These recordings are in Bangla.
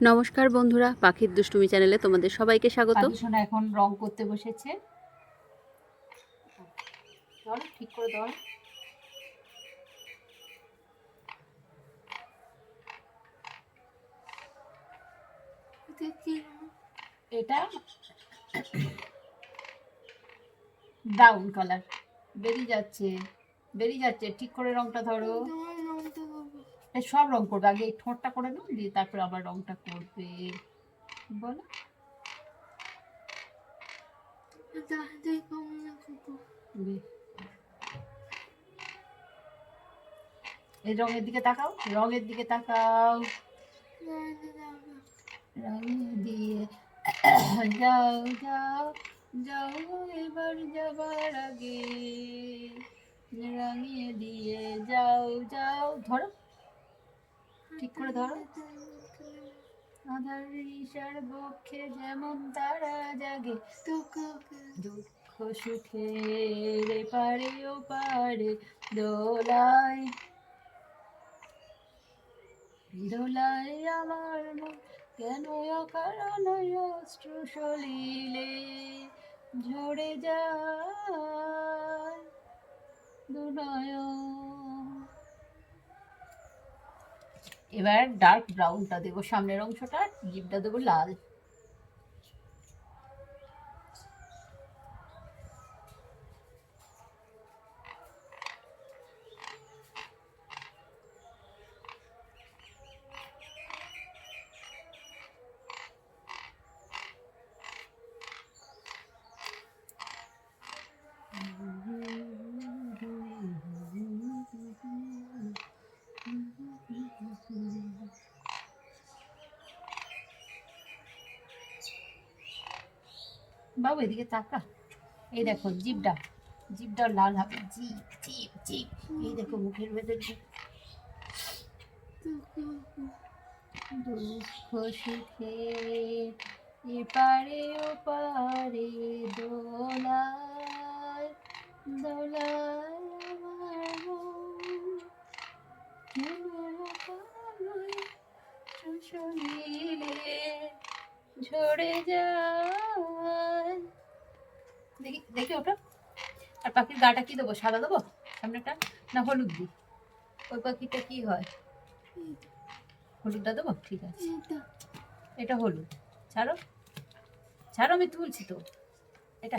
নমস্কার বন্ধুরা পাখির দুষ্টুমি চ্যানেলে তোমাদের সবাইকে স্বাগত। এখন রং করতে বসেছে। ঠিক করে ধর। এটা ব্রাউন কালার বেরিয়ে যাচ্ছে বেরিয়ে যাচ্ছে। ঠিক করে রংটা ধরো। সব রং করবে। আগে এই ঠোঁটটা করে নাও, দিয়ে তারপরে আবার রংটা করবে। বলো। এই রঙের দিকে তাকাও, রঙের দিকে তাকাও। রঙে দিয়ে যাও যাও যাও, এবার যাবার আগে। রঙিয়ে দিয়ে যাও যাও, ধরো। ঠিক করে ধরো। আধার ঈশার বক্ষে যেমন তারা জাগে, দুঃখ সুখের পারে ও পারে দোলায়। দোলায় আমার মন কেন অকারণ অস্ত্র সলিলে ঝরে যায়। দুনয়ন এবার ডার্ক ব্রাউনটা দেবো সামনের অংশটা জিপটা দেবো লাল। বাবু, এদিকে তাকা। এই দেখো জিপটা জিপটা লাল হবে। জিপ জিপ জিপ এই দেখো, মুখের ভেতর দুঃখ সুখে এপারে ওপারে দোলায় দোলায় ঝরে যায় গাটা কি দেবো? সাদা দেবো? সামনেটা? না হলুদ দিই। ওই পাখিটা কি হয়? হলুদটা দেবো? ঠিক আছে। এটা হলুদ। ছাড়ো। ছাড়ো আমি তুলছি তো। এটা।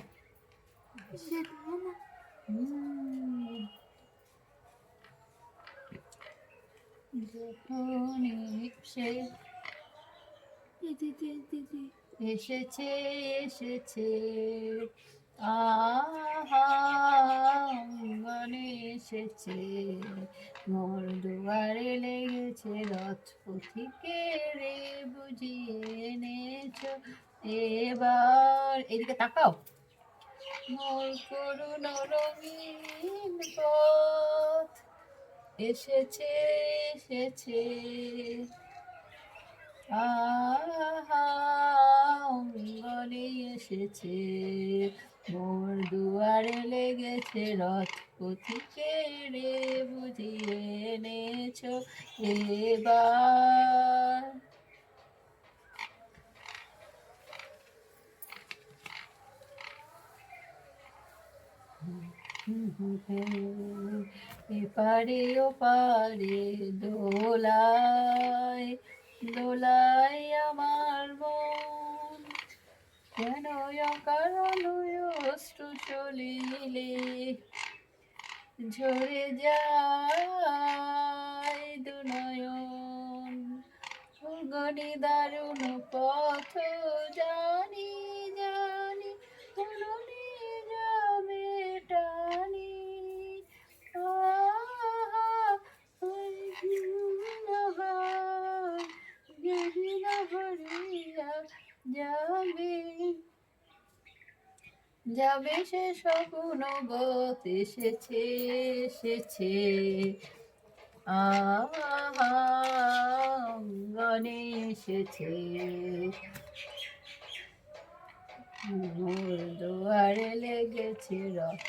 এসেছে এসেছে। আহাঙ্গনে এসেছে মোর দুয়ারে লেগেছে রথ পথিকে রে বুঝিয়ে এনেছ এবার এদিকে তাকাও মোর করুণ রঙিন পথ এসেছে এসেছে আঙ্গনে এসেছে মোর দুয়ারে লেগেছে রথ পথিকে রে বুঝিয়ে এনেছ এবার। এপারে ওপারে দোলায় দোলায় আমার মন। কেন কারণ অশ্রু চলিলে ঝরে যায় দুনয়ন। গণি দারুণ পথ জানি জানি পুরনি যাবে টানি আহা, ওই ঘৃণাহার, ঘৃণা ভরিয়া যাবে। যাবে সে স্বপ্ন গত এসেছে এসেছে। আঙ্গনে এসেছে। দুয়ারে লেগেছে রথ।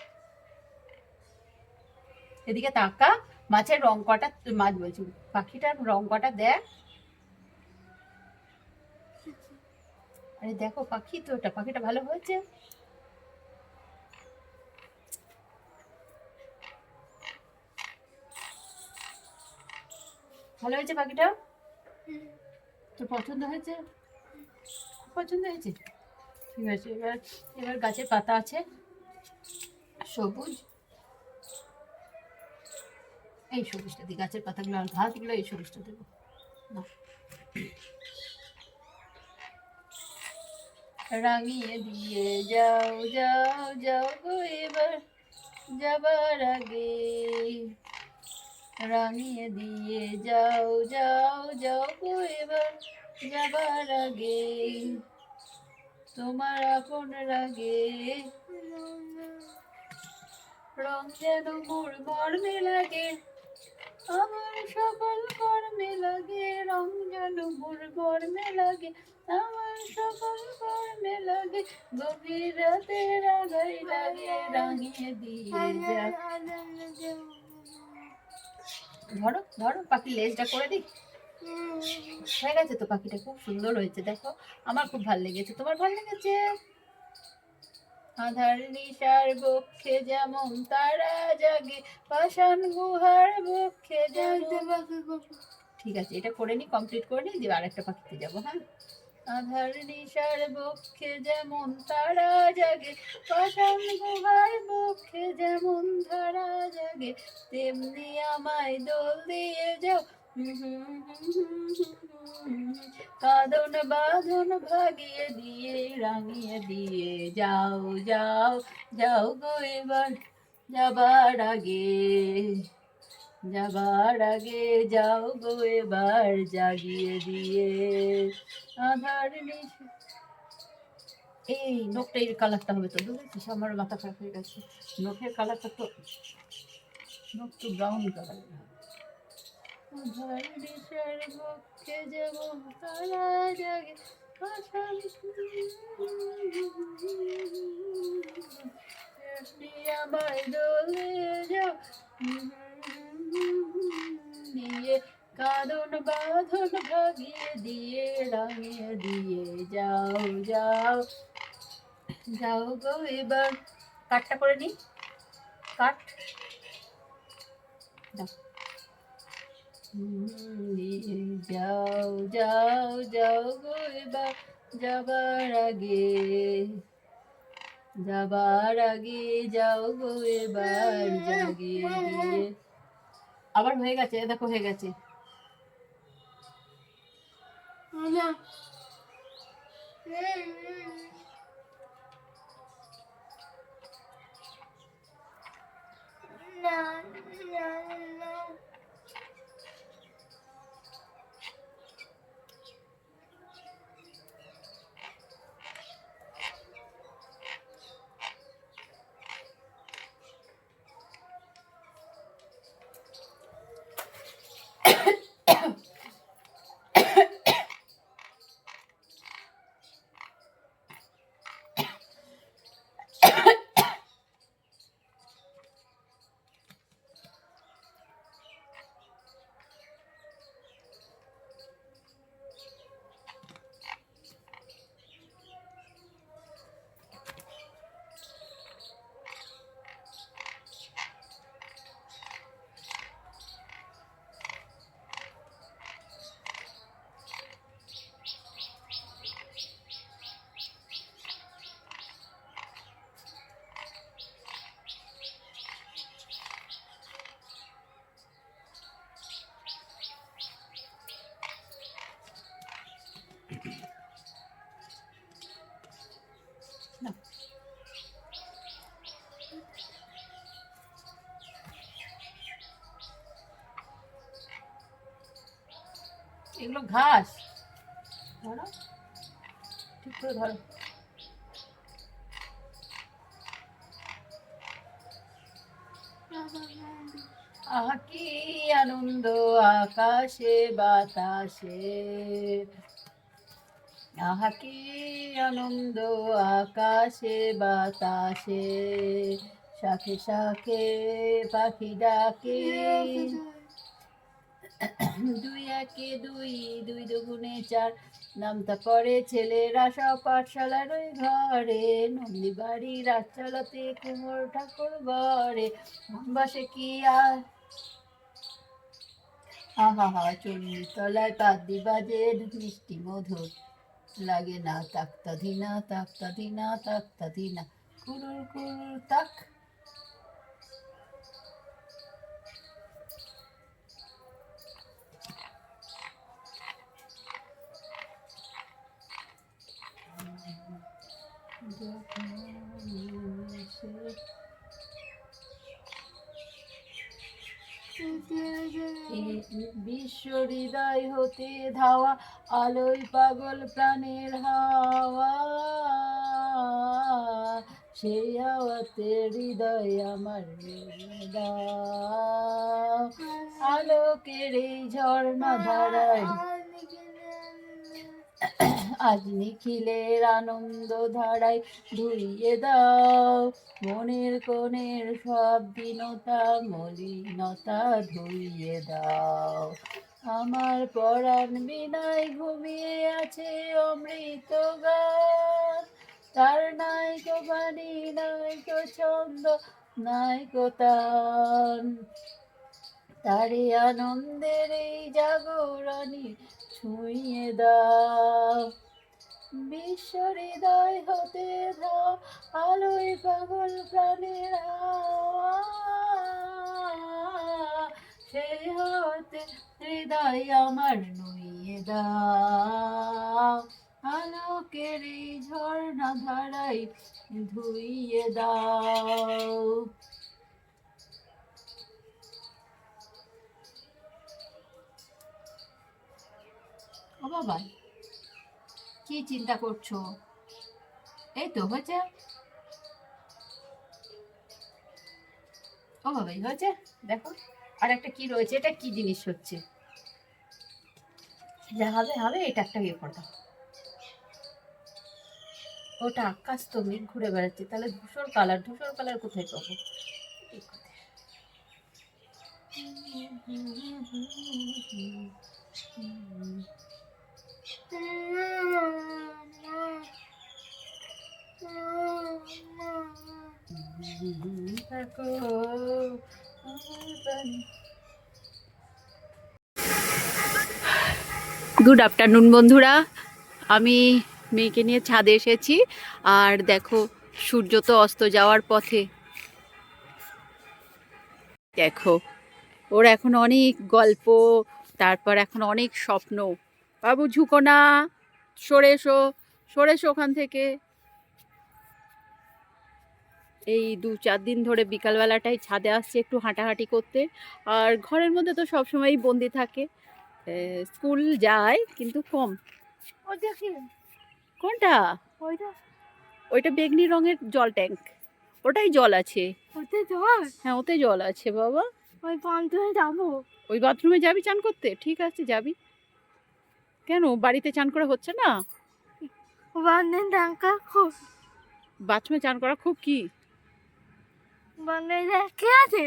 এদিকে তাকা, মাছের রং কটা, মাছ বলছি, পাখিটার রং কটা দেখ। আরে দেখো পাখি তো ওটা পাখিটা ভালো হয়েছে? ভালো হয়েছে পাখিটা? তোর পছন্দ হয়েছে? খুব পছন্দ হয়েছে? ঠিক আছে এবার এবার গাছের পাতা আছে সবুজ। এই সবুজটা দিই গাছের পাতাগুলো আর ঘাসগুলো এই সবুজটা দেবো। নাও। রাঙিয়ে দিয়ে যাও যাও যাও এবার যাবার আগে রাঙিয়ে দিয়ে যাও যাও যাও গো এবার যাবার আগে তোমার আপন রাগে রং যেন মোর মর্মে লাগে আমার সকল কর্মে লাগে রং যেন মোর মর্মে লাগে আমার লাগে গভীর রাতে রাগাই লাগে রাঙিয়ে দিয়ে ধরো ধরো পাখি লেজটা করে দিই। হয়ে গেছে তো পাখিটা খুব সুন্দর হয়েছে দেখো। আমার খুব ভালো লেগেছে। তোমার ভালো লেগেছে? আধার নিশার বক্ষে যেমন তারা জাগে পাষাণ গুহার বক্ষে যেমন ঠিক আছে এটা করে নি কমপ্লিট করে নি দিয়ে আরেকটা পাখিতে যাব হ্যাঁ? আধার নিশার বক্ষে যেমন তারা জাগে পাষাণ গুহার বক্ষে যেমন ধারা জাগে, তেমনি আমায় দোল দিয়ে যাও। কাঁদন বাঁধন ভাগিয়ে দিয়ে, রাঙিয়ে দিয়ে যাও যাও যাও গো এবার যাবার আগে। যাবার আগে যাও গো এবার জাগিয়ে দিয়ে আধার এই নখটা এই কালারটা হবে তো বুঝেছিস আমার মাথা খারাপ হয়ে গেছে নখের কালারটা তো নখ তো ব্রাউন কালার আমায় দোলে যাও কাঁদন বাঁধন ভাগিয়ে দিয়ে, রাঙিয়ে দিয়ে যাও যাও। যাও গো এবার। কাটটা করে নি। কাট যাও যাও যাও গো এবার। যাবার আগে যাবার আগে যাও গো এবার। জাগিয়ে দিয়ে। আবার হয়ে গেছে দেখো হয়ে গেছে। নাও। এগুলো ঘাস। ধরো। ঠিক করে ধরো। আহা কি আনন্দ আকাশে বাতাসে। আহা কি আনন্দ আকাশে বাতাসে। শাখে শাখে পাখি ডাকে। দুই একে দুই দুই দুগুণে চার। নামতা পরে ছেলেরা সব পাঠশালার ওই ঘরে। নন্দী বাড়ি রাত চালাতে কুমোর ঠাকুর ঘরে বাসে কি আর? হা হা চুরির তলায় পাদ্দি বাজে মিষ্টি মধুর। লাগে না তাক্তা ধিনা তাক্তা ধিনা তাক্তা ধিনা। কুরুর কুরুর, তাক। বিশ্ব হৃদয় হতে ধাওয়া, আলোয় পাগল প্রাণের হাওয়া। সেই হাওয়াতে হৃদয় আমার আলোকের এই ঝর্ণা ধারায় আজ নিখিলের আনন্দ ধারায় ধুইয়ে দাও। মনের কোণের সব দীনতা, মলিনতা ধুইয়ে দাও। আমার পরাণ বিনায় ঘুমিয়ে আছে অমৃত গান। তার নাই কো বাণী, নাই কো ছন্দ, নাই কো তান। তারে আনন্দের এই জাগরণী ছুঁয়ে দাও। বিশ্ব হৃদয় হতে দাও, আলোয় পাগল প্রাণের। সেই হতে হৃদয় আমার নুইয়ে দাও, আলোকের এই ঝর্ণা ধারাই ধুইয়ে দাও বাবা কি চিন্তা করছ? এই তো হয়েছে। ও বাবা, এই হয়েছে? দেখো, আর একটা কি রয়েছে? এটা কি জিনিস হচ্ছে? যা হবে হবে, এটা একটা ইয়ে করে। ওটা আকাশ তো মেঘ ঘুরে বেড়াচ্ছে, তাহলে ধূসর কালার ধূসর কালার কোথায় পাবো? এই গুড আফটারনুন বন্ধুরা। আমি মেয়েকে নিয়ে ছাদে এসেছি, আর দেখো, সূর্য তো অস্ত যাওয়ার পথে। দেখো, ওর এখন অনেক গল্প, তারপর এখন অনেক স্বপ্ন। বাবু ঝুঁকো না সরে এসো সরে এসো ওখান থেকে। এই দু চার দিন ধরে বিকালবেলাটাই ছাদে আসছে একটু হাঁটাহাঁটি করতে। আর ঘরের মধ্যে তো সবসময়ই বন্দি থাকে। স্কুল যায় কিন্তু কম। কোনটা? ওইটা? ওইটা বেগনি রঙের জল ট্যাঙ্ক। ওটাই জল আছে। ওতে হ্যাঁ ওতে জল আছে বাবা। ওই পান্তুয়ে যাব। ওই বাথরুমে যাবি চান করতে? ঠিক আছে যাবি। কেন? বাড়িতে চান করা হচ্ছে না? বান্ধে টাকা খুব। বাথরুমে চান করা খুব কি? কে আছে?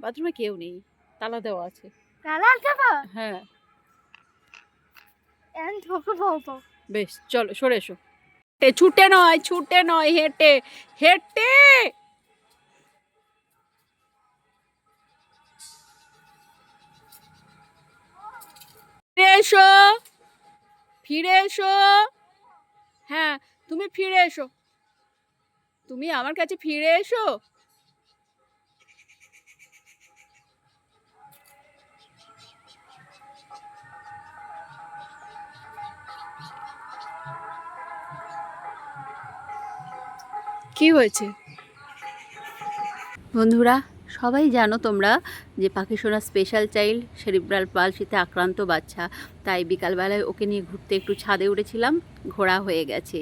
বাথরুমে কেউ নেই। তালা দেওয়া আছে। তালা যাব হ্যাঁ। বেশ চলো সরে এসো। হেঁটে ছুটে নয় ছুটে নয় হেঁটে হেঁটে! এসো! ফিরে এসো। হ্যাঁ তুমি ফিরে এসো। তুমি আমার কাছে ফিরে এসো। কি হয়েছে? বন্ধুরা সবাই জানো তোমরা যে পাখি সোনা স্পেশাল চাইল্ড সেরিব্রাল পালসিতে আক্রান্ত বাচ্চা। তাই বিকালবেলায় ওকে নিয়ে ঘুরতে একটু ছাদে উঠেছিলাম ঘোরা হয়ে গেছে।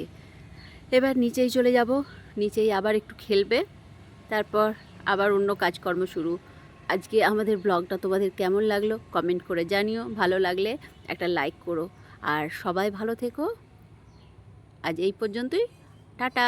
এবার নিচেই চলে যাব, নিচেই আবার একটু খেলবে, তারপর আবার অন্য কাজকর্ম শুরু। আজকে আমাদের ব্লগটা তোমাদের কেমন লাগল কমেন্ট করে জানিও, ভালো লাগলে একটা লাইক করো। আর সবাই ভালো থেকো। আজ এই পর্যন্তই, টাটা!